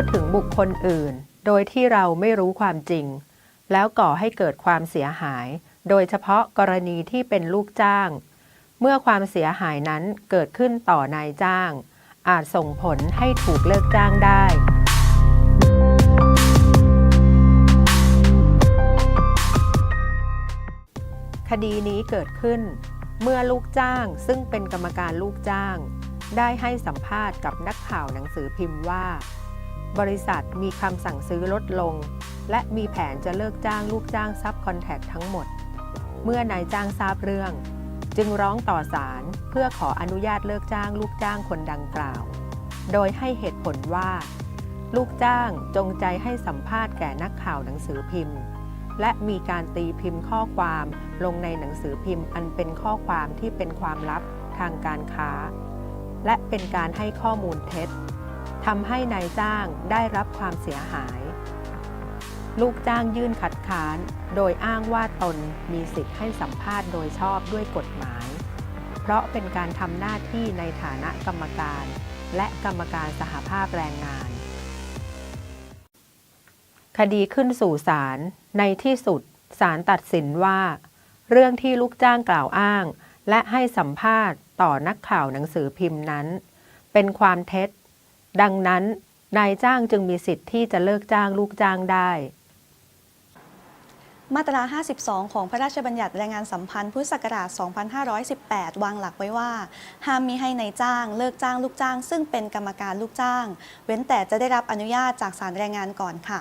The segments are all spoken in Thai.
พูดถึงบุคคลอื่น โดยที่เราไม่รู้ความจริง แล้วก่อให้เกิดความเสียหาย โดยเฉพาะกรณีที่เป็นลูกจ้าง เมื่อความเสียหายนั้นเกิดขึ้นต่อนายจ้าง อาจส่งผลให้ถูกเลิกจ้างได้คดีนี้เกิดขึ้น เมื่อลูกจ้างซึ่งเป็นกรรมการลูกจ้าง ได้ให้สัมภาษณ์กับนักข่าวหนังสือพิมพ์ว่า บริษัทมีคำสั่งซื้อลดลง และมีแผนจะเลิกจ้างลูกจ้างซับคอนแทคทั้งหมด เมื่อนายจ้างทราบเรื่อง จึงร้องต่อศาลเพื่อขออนุญาตเลิกจ้างลูกจ้างคนดังกล่าว โดยให้เหตุผลว่า ลูกจ้างจงใจให้สัมภาษณ์แก่นักข่าวหนังสือพิมพ์ และมีการตีพิมพ์ข้อความลงในหนังสือพิมพ์ อันเป็นข้อความที่เป็นความลับทางการค้า และเป็นการให้ข้อมูลเท็จ ทำให้นายจ้างได้รับความเสียหาย ลูกจ้างยื่นคัดค้าน โดยอ้างว่าตนมีสิทธิ์ให้สัมภาษณ์โดยชอบด้วยกฎหมาย เพราะเป็นการทำหน้าที่ในฐานะกรรมการ และกรรมการสหภาพแรงงาน คดีขึ้นสู่ศาลในที่สุดศาลตัดสินว่า เรื่องที่ลูกจ้างกล่าวอ้าง และให้สัมภาษณ์ต่อนักข่าวหนังสือพิมพ์นั้น เป็นความเท็จ ดังนั้น นายจ้างจึงมีสิทธิ์ที่จะเลิกจ้างลูกจ้างได้มาตรา 52 ของพระราชบัญญัติแรงงานสัมพันธ์พุทธศักราช 2518 วางหลักไว้ว่า ห้ามมีให้ในายจ้างเลิกจ้างลูกจ้าง ซึ่งเป็นกรรมการลูกจ้าง เว้นแต่จะได้รับอนุญาตจากศาลแรงงานก่อนค่ะ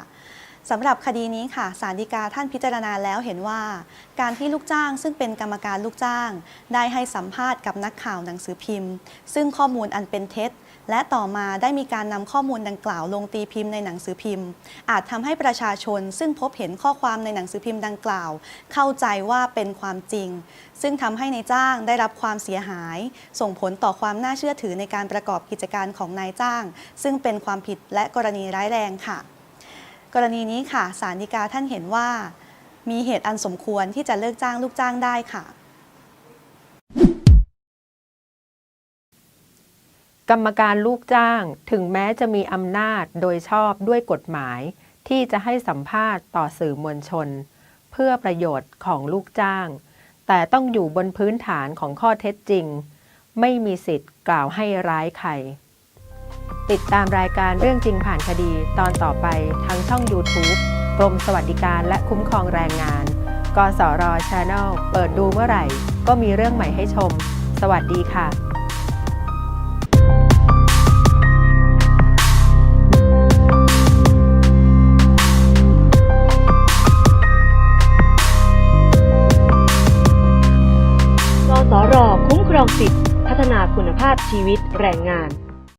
สำหรับคดีนี้ค่ะศาลฎีกาท่านพิจารณาแล้วเห็นว่า การที่ลูกจ้างซึ่งเป็นกรรมการลูกจ้าง ได้ให้สัมภาษณ์กับนักข่าวหนังสือพิมพ์ ซึ่งข้อมูลอันเป็นเท็จ และต่อมาได้มีการนำข้อมูลดังกล่าวลงตีพิมพ์ในหนังสือพิมพ์ อาจทำให้ประชาชนซึ่งพบเห็นข้อความในหนังสือพิมพ์ดังกล่าว เข้าใจว่าเป็นความจริง ซึ่งทำให้ในายจ้างได้รับความเสียหาย ส่งผลต่อความน่าเชื่อถือในการประกอบกิจการของนายจ้าง ซึ่งเป็นความผิดและกรณีร้ายแรงค่ะ กรณีนี้ค่ะศาลฎีกาท่านเห็นว่า มีเหตุอันสมควรที่จะเลิกจ้างลูกจ้างได้ค่ะ กรรมการลูกจ้างถึงแม้จะมีอำนาจโดยชอบด้วยกฎหมาย ที่จะให้สัมภาษณ์ต่อสื่อมวลชน เพื่อประโยชน์ของลูกจ้าง แต่ต้องอยู่บนพื้นฐานของข้อเท็จจริง ไม่มีสิทธิ์กล่าวให้ร้ายใคร ติดตามรายการเรื่องจริงผ่านคดีตอนต่อไปทางช่อง YouTube กรมสวัสดิการและคุ้มครองแรงงาน กสร Channel เปิดดูเมื่อไหร่ ก็มีเรื่องใหม่ให้ชม สวัสดีค่ะ ภาพชีวิตแรงงาน